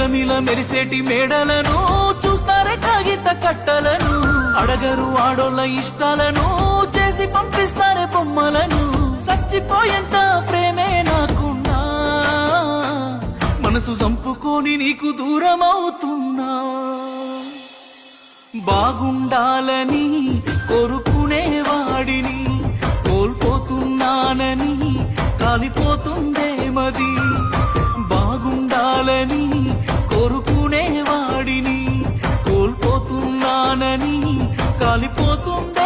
మిలమిల మెరిసేటి మేడలను చూస్తారే కాగిత కట్టలను. అడగరు ఆడోళ్ళ ఇష్టాలను చేసి పంపిస్తారే బొమ్మలను. చచ్చిపోయేంత ప్రేమే నాకున్నా. మనసు చంపుకొని నీకు దూరం అవుతున్నా బాగుండాలని కోరుకునేవాడిని కోల్పోతున్నానని కాలిపోతుందేమది కానని కాలిపోతుండ